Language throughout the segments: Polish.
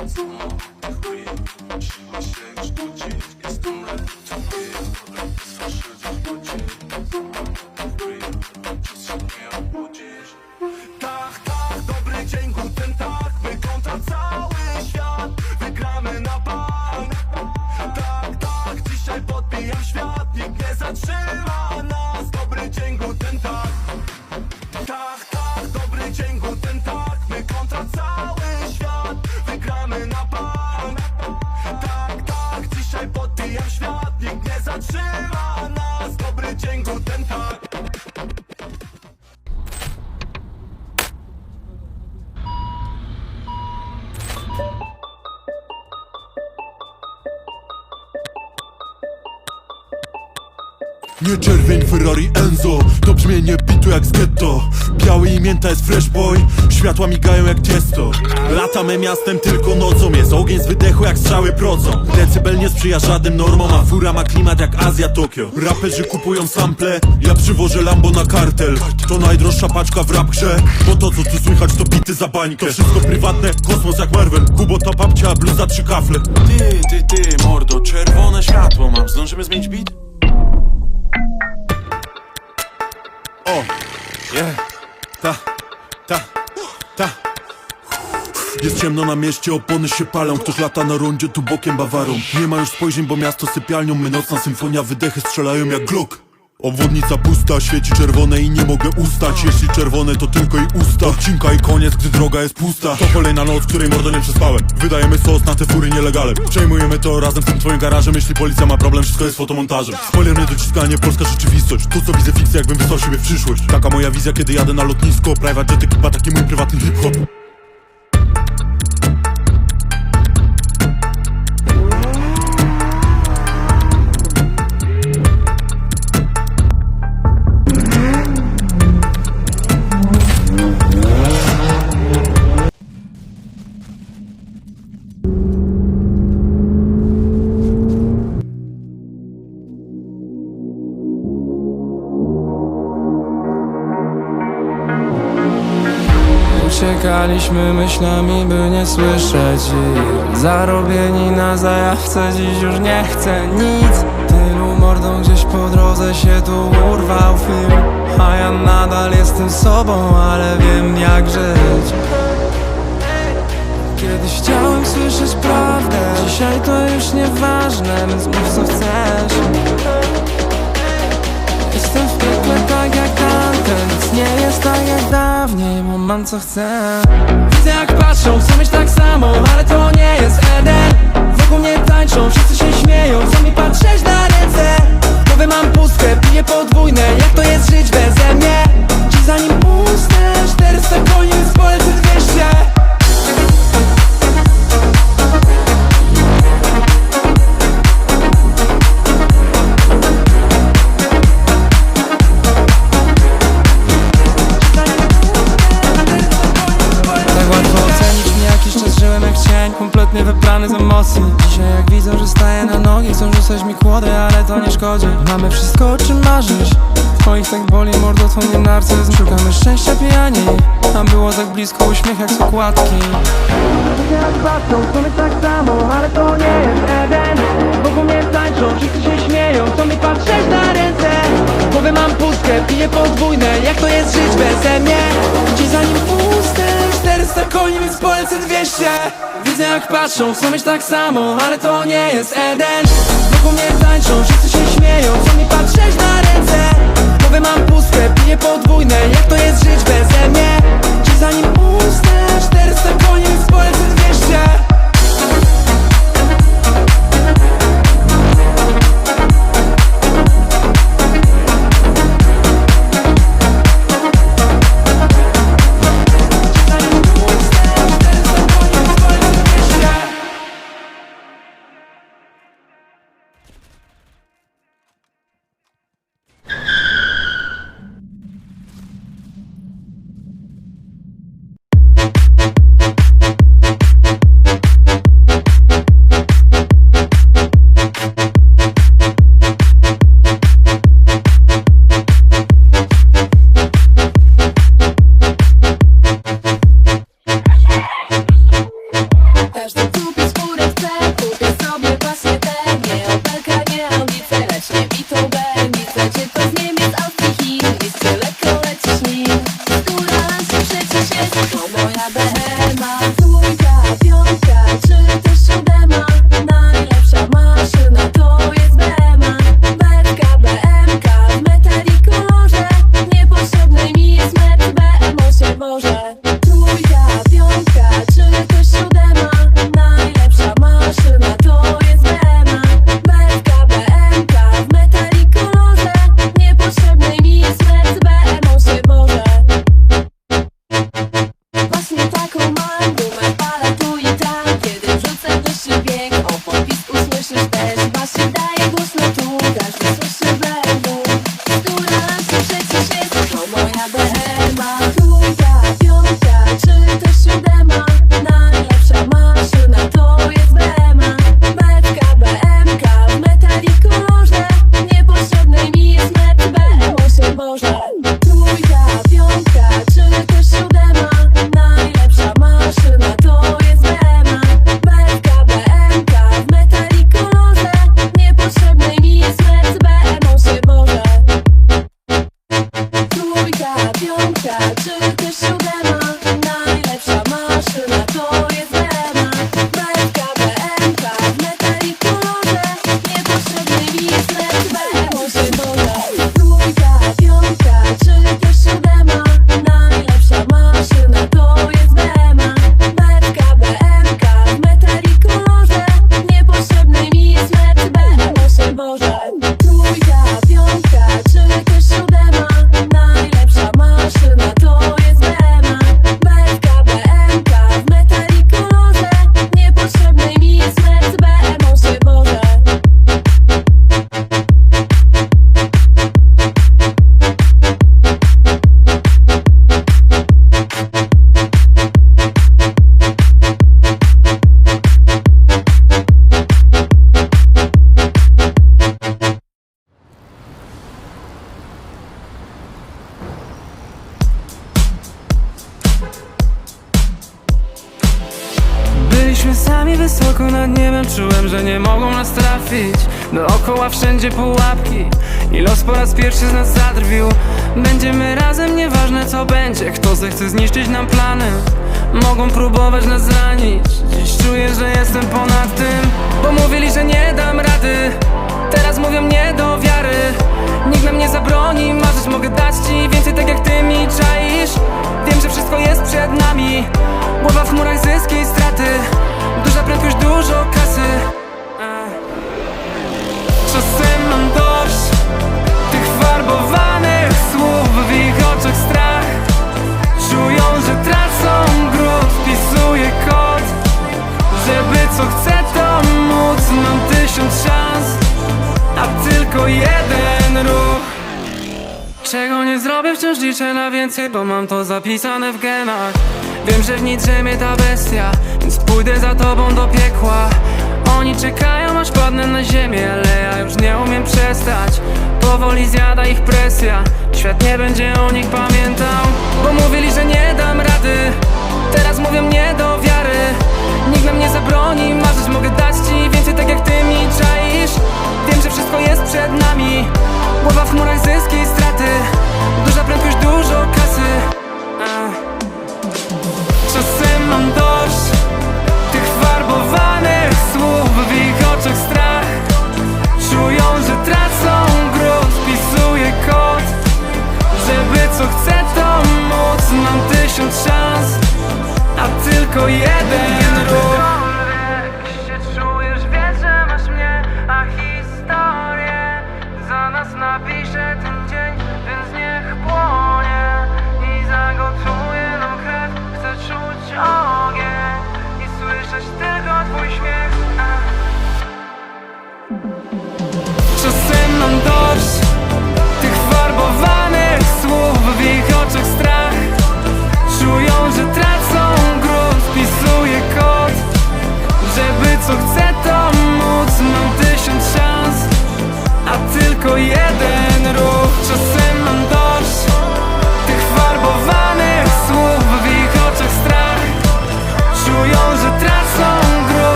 Tak, tak, dzień, guten tak My kontra Nie czerwień Ferrari Enzo To brzmienie bitu jak z ghetto Biały i mięta jest fresh boy Światła migają jak tiesto. Latamy miastem tylko nocą Jest ogień z wydechu jak strzały procą Decybel nie sprzyja żadnym normom A fura ma klimat jak Azja Tokio. Raperzy kupują sample Ja przywożę Lambo na kartel. To najdroższa paczka w rap grze Bo to co tu słychać to bity za bańkę. To wszystko prywatne, kosmos jak Marvel. Kubota papcia, bluza trzy kafle. Ty, ty, ty, mordo, czerwone światło mam, zdążymy zmienić beat? O, ta, ta, ta. Jest ciemno na mieście, opony się palą. Ktoś lata na rondzie, tu bokiem Bawarą. Nie ma już spojrzeń, bo miasto sypialnią. My nocna symfonia, wydechy strzelają jak Glock Obwodnica pusta, świeci czerwone i nie mogę ustać. Jeśli czerwone to tylko i usta. Odcinka i koniec, gdy droga jest pusta. To kolejna noc, której mordo nie przespałem. Wydajemy sos na te fury nielegalem. Przejmujemy to razem z tym twoim garażem. Jeśli policja ma problem, wszystko jest fotomontażem. Spoiler nie dociskanie, polska rzeczywistość. To co widzę fikcja, jakbym wysłał siebie w przyszłość. Taka moja wizja, kiedy jadę na lotnisko. Private jet ekipa, taki mój prywatny hip-hop Uciekaliśmy myślami, by nie słyszeć Zarobieni na zajawce, dziś już nie chcę nic. Tylu mordą gdzieś po drodze się tu urwał film. A ja nadal jestem sobą, ale wiem jak żyć. Kiedyś chciałem słyszeć prawdę Dzisiaj to już nieważne, więc mów co chcesz. Jestem w piekle tak jak tamten Nic nie jest tak jak dawniej mam co chcę. Widzę jak patrzą, chcą mieć tak samo Ale to nie jest Eden. Wokół mnie tańczą, wszyscy się śmieją Chcą mi patrzeć na ręce. W głowie mam pustkę, piję podwójne Jak to jest żyć beze mnie? Dziś zanim usnę 400 koni, polecę 200 ale to nie szkodzi Mamy wszystko tak boli mordo, to nie narcyzm. Szukamy szczęścia pijani. A było tak blisko, uśmiech jak z okładki. Jak patrzą, chcą mieć tak samo Ale to nie jest Eden. Wokół mnie tańczą, wszyscy się śmieją Chcą mi patrzeć na ręce. W głowie mam pustkę, piję podwójne Jak to jest żyć beze mnie? Dziś zanim puste 400 koni, więc polecę 200 Widzę jak patrzą, chcą mieć tak samo Ale to nie jest Eden. Wokół mnie tańczą, wszyscy się śmieją Chcą mi patrzeć na ręce W głowie mam pustkę, piję podwójne. Jak to jest żyć beze mnie? Dziś zanim puste 400 koni, polecę 200 wysoko nad niebem Czułem, że nie mogą nas trafić. Dookoła wszędzie pułapki I los po raz pierwszy z nas zadrwił. Będziemy razem, nieważne co będzie Kto zechce zniszczyć nam plany. Mogą próbować nas zranić. Dziś czuję, że jestem ponad tym Bo mówili, że nie dam rady. Teraz mówią nie do wiary. Nikt nam nie zabroni marzyć Mogę dać ci więcej tak jak ty mi czaisz. Wiem, że wszystko jest przed nami. Głowa w chmurach zyski co chcę to móc. Mam tysiąc szans A tylko jeden ruch. Czego nie zrobię, wciąż liczę na więcej Bo mam to zapisane w genach. Wiem, że w nic drzemie ta bestia Więc pójdę za tobą do piekła. Oni czekają, aż padnę na ziemię Ale ja już nie umiem przestać. Powoli zjada ich presja Świat nie będzie o nich pamiętał. Bo mówili, że nie dam rady Teraz mówią nie do wiary Nikt nam nie zabroni marzyć Mogę dać ci więcej tak jak ty mi czaisz. Wiem, że wszystko jest przed nami. Głowa w chmurach zyski i straty. Duża prędkość, dużo kasy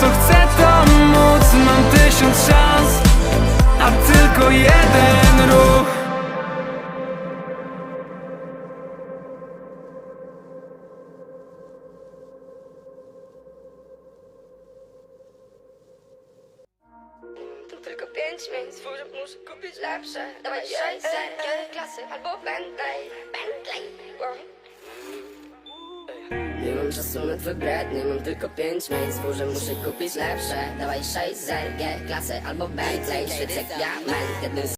co chcę to móc. Mam tysiąc szans, a tylko jeden ruch. Tu tylko pięć miejsc, wór muszę kupić lepsze. Dawaj 600, kiedy klasy albo Bentley Bentley, wow. Mam czasu twój bred, nie mam tylko pięć miejsc Furze muszę kupić lepsze. Dawaj sześć zer, klasy albo Bentley Świecę jak diament, jednym